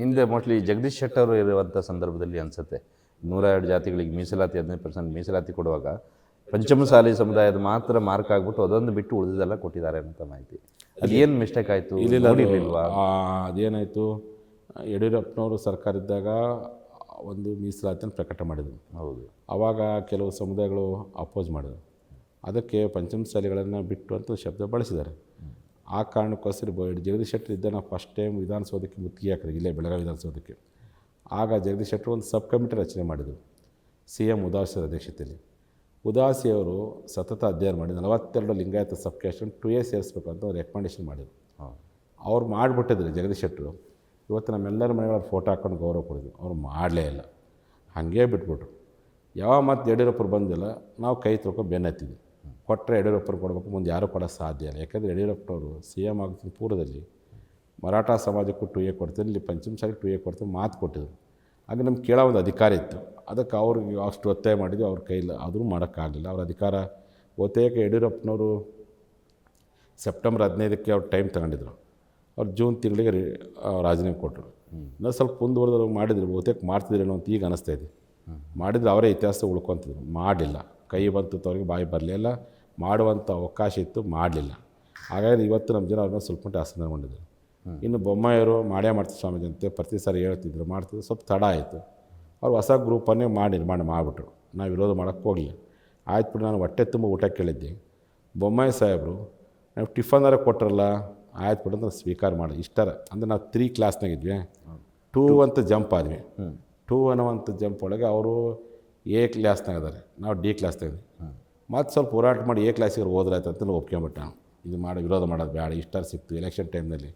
ಹಿಂದೆ ಮೋಸ್ಟ್ಲಿ ಜಗದೀಶ್ ಶೆಟ್ಟರ್ ಅವರು ಇರುವಂಥ ಸಂದರ್ಭದಲ್ಲಿ ಅನಿಸುತ್ತೆ. ನೂರ ಎರಡು ಜಾತಿಗಳಿಗೆ ಮೀಸಲಾತಿ ಹದಿನೈದು ಪರ್ಸೆಂಟ್ ಮೀಸಲಾತಿ ಕೊಡುವಾಗ ಪಂಚಮಸಾಲಿ ಸಮುದಾಯದ ಮಾತ್ರ ಮಾರ್ಕ್ ಆಗ್ಬಿಟ್ಟು ಅದೊಂದು ಬಿಟ್ಟು ಉಳಿದೆಲ್ಲ ಕೊಟ್ಟಿದ್ದಾರೆ ಅಂತ ಮಾಹಿತಿ. ಅದೇನು ಮಿಸ್ಟೇಕ್ ಆಯಿತು? ಅದೇನಾಯಿತು? ಯಡಿಯೂರಪ್ಪನವರು ಸರ್ಕಾರ ಇದ್ದಾಗ ಒಂದು ಮೀಸಲಾತಿಯನ್ನು ಪ್ರಕಟ ಮಾಡಿದರು. ಹೌದು. ಆವಾಗ ಕೆಲವು ಸಮುದಾಯಗಳು ಅಪೋಸ್ ಮಾಡಿದರು. ಅದಕ್ಕೆ ಪಂಚಮಸಾಲಿಗಳನ್ನು ಬಿಟ್ಟು ಅಂತ ಶಬ್ದ ಬಳಸಿದ್ದಾರೆ. ಆ ಕಾರಣಕ್ಕೋಸ್ಕರ ಬ ಜಗದೀಶ್ ಶೆಟ್ಟರ್ ಇದ್ದ ನಾವು ಫಸ್ಟ್ ಟೈಮ್ ವಿಧಾನಸೌಧಕ್ಕೆ ಮುತ್ತಿಗೆ ಹಾಕಿದ್ರು ಇಲ್ಲೇ ಬೆಳಗಾವಿ ವಿಧಾನಸೌಧಕ್ಕೆ. ಆಗ ಜಗದೀಶ್ ಶೆಟ್ಟರ್ ಒಂದು ಸಬ್ ಕಮಿಟಿ ರಚನೆ ಮಾಡಿದರು ಸಿ ಎಂ ಉದಾಸಿ ಅಧ್ಯಕ್ಷತೆಯಲ್ಲಿ. ಉದಾಸಿಯವರು ಸತತ ಅಧ್ಯಯನ ಮಾಡಿ ನಲವತ್ತೆರಡು ಲಿಂಗಾಯತ ಸಬ್ ಕ್ಯಾಸ್ಟನ್ನು ಟು ಎ ಸೇರಿಸ್ಬೇಕು ಅಂತ ರೆಕಮೆಂಡೇಷನ್ ಮಾಡಿದರು. ಅವ್ರು ಮಾಡಿಬಿಟ್ಟಿದ್ರು ಜಗದೀಶ್ ಶೆಟ್ಟರು. ಇವತ್ತು ನಮ್ಮೆಲ್ಲರ ಮನೆಗಳ ಫೋಟೋ ಹಾಕೊಂಡು ಗೌರವ ಕೊಡಿದ್ವಿ ಅವ್ರು ಮಾಡಲೇ ಇಲ್ಲ. ಹಾಗೇ ಬಿಟ್ಬಿಟ್ರು. ಯಾವ ಮತ್ತು ಯಡಿಯೂರಪ್ಪರು ಬಂದಿಲ್ಲ ನಾವು ಕೈ ತೊಳ್ಕೊಂಡು ಬೆನ್ನತ್ತಿದ್ವಿ ಕೊಟ್ಟರೆ ಯಡಿಯೂರಪ್ಪರು ಕೊಡಬೇಕು, ಮುಂದೆ ಯಾರೂ ಕೊಡೋ ಸಾಧ್ಯ ಇಲ್ಲ. ಯಾಕಂದರೆ ಯಡಿಯೂರಪ್ಪನವರು ಸಿ ಎಂ ಆಗ್ತಿದ್ದ ಪೂರ್ವದಲ್ಲಿ ಮರಾಠ ಸಮಾಜಕ್ಕೂ ಟು ಎ ಕೊಡ್ತೀನಿ ಇಲ್ಲಿ ಪಂಚಮಸಾಲಿಗೆ ಟು ಎ ಕೊಡ್ತೀನಿ ಮಾತು ಕೊಟ್ಟಿದ್ರು. ಹಾಗೆ ನಮ್ಗೆ ಕೇಳೋ ಒಂದು ಅಧಿಕಾರ ಇತ್ತು. ಅದಕ್ಕೆ ಅವ್ರಿಗೆ ಅಷ್ಟು ಒತ್ತಾಯ ಮಾಡಿದ್ವಿ, ಅವ್ರ ಕೈಲಿ ಆದರೂ ಮಾಡೋಕ್ಕಾಗಲಿಲ್ಲ. ಅವ್ರ ಅಧಿಕಾರ ಒತ್ತಾಯಕ್ಕೆ ಯಡಿಯೂರಪ್ಪನವರು ಸೆಪ್ಟೆಂಬರ್ ಹದಿನೈದಕ್ಕೆ ಅವ್ರು ಟೈಮ್ ತಗೊಂಡಿದ್ರು. ಅವ್ರು ಜೂನ್ ತಿಂಗಳಿಗೆ ರಾಜೀನಾಮೆ ಕೊಟ್ಟರು ಇನ್ನೂ ಸ್ವಲ್ಪ ಮುಂದುವರೆದ್ರು ಮಾಡಿದ್ರು ಬಹುತೇಕ ಮಾಡ್ತಿದ್ರೇನೋ ಅಂತ ಈಗ ಅನಿಸ್ತಾ ಇದೆ. ಮಾಡಿದ್ರೆ ಅವರೇ ಇತಿಹಾಸ ಉಳ್ಕೊತಿದ್ರು. ಮಾಡಿಲ್ಲ. ಕೈ ಬಂತು ಅವ್ರಿಗೆ ಬಾಯಿ ಬರಲಿಲ್ಲ ಮಾಡುವಂಥ ಅವಕಾಶ ಇತ್ತು ಮಾಡಲಿಲ್ಲ. ಹಾಗಾಗಿ ಇವತ್ತು ನಮ್ಮ ಜನ ಅವ್ರನ್ನ ಸ್ವಲ್ಪ ಮಟ್ಟ ಅಸಮಾಧಾನಗೊಂಡಿದ್ರು ಇನ್ನು ಬೊಮ್ಮಾಯಿಯವರು ಮಾಡೇ ಮಾಡ್ತಾರೆ ಸ್ವಾಮೀಜಿ ಅಂತ ಪ್ರತಿ ಸಾರಿ ಹೇಳ್ತಿದ್ರು ಮಾಡ್ತಿದ್ರು ಸ್ವಲ್ಪ ತಡ ಆಯಿತು. ಅವ್ರು ಹೊಸ ಗ್ರೂಪನ್ನೇ ಮಾಡಿ ನಿರ್ಮಾಣ ಮಾಡಿಬಿಟ್ರು. ನಾವು ವಿರೋಧ ಮಾಡೋಕ್ಕೆ ಹೋಗಲಿಲ್ಲ. ಆಯ್ತು ಬಿಡಿ ನಾನು ಹೊಟ್ಟೆ ತುಂಬ ಊಟ ಕೇಳಿದ್ದೆ. ಬೊಮ್ಮಾಯಿ ಸಾಹೇಬರು ನಾವು ಟಿಫನ್ನಾರ ಕೊಟ್ಟರಲ್ಲ ಆಯ್ತು ಬಿಡು ಅಂತ ಸ್ವೀಕಾರ ಮಾಡಿ ಇಷ್ಟರ ಅಂದರೆ ನಾವು ತ್ರೀ ಕ್ಲಾಸ್ನಾಗಿದ್ವಿ ಟೂ ಅಂತ ಜಂಪ್ ಆದ್ವಿ. ಟೂ ಅನ್ನೋವಂಥ ಜಂಪ್ ಒಳಗೆ ಅವರು ಎ ಕ್ಲಾಸ್ನಾಗ ಇದ್ದಾರೆ. ನಾವು ಡಿ ಕ್ಲಾಸ್ನಾಗ ಇದ್ವಿ. ಮತ್ತು ಸ್ವಲ್ಪ ಹೋರಾಟ ಮಾಡಿ ಎ ಕ್ಲಾಸಿಗೆ ಹೋದ್ರಾಯ್ತು ಅಂತ ಒಪ್ಕೊಂಬಿಟ್ಟ ಇದು ಮಾಡಿ ವಿರೋಧ ಮಾಡೋದು ಬೇಡ ಇಷ್ಟರ ಸಿಕ್ತು ಎಲೆಕ್ಷನ್ ಟೈಮ್ನಲ್ಲಿ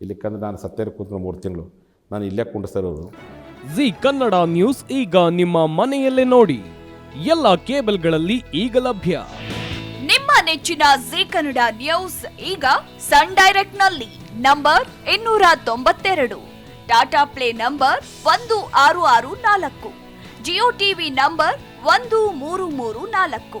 ಇಲ್ಲಿಕ್ಕಂದ್ರೆ ನಾನು ಸತ್ತೇರು ಕೂತ್ಕೊಂಡು ಮೂರು ತಿಂಗಳು. ನಾನು ಇಲ್ಲೇ ಕುಂಡಿಸ್ತಾರೋರು ಜಿ ಕನ್ನಡ ನ್ಯೂಸ್ ಈಗ ನಿಮ್ಮ ಮನೆಯಲ್ಲೇ ನೋಡಿ. ಎಲ್ಲ ಕೇಬಲ್ಗಳಲ್ಲಿ ಈಗ ಲಭ್ಯ. ನಿಮ್ಮ ನೆಚ್ಚಿನ ಜಿ ಕನ್ನಡ ನ್ಯೂಸ್ ಈಗ ಸನ್ ಡೈರೆಕ್ಟ್ನಲ್ಲಿ ನಂಬರ್ ಇನ್ನೂರ ತೊಂಬತ್ತೆರಡು. ಟಾಟಾ ಪ್ಲೇ ನಂಬರ್ ಒಂದು ಆರು ಆರು ನಾಲ್ಕು. ಜಿಯೋ ಟಿವಿ ನಂಬರ್ ಒಂದು ಮೂರು ಮೂರು ನಾಲ್ಕು.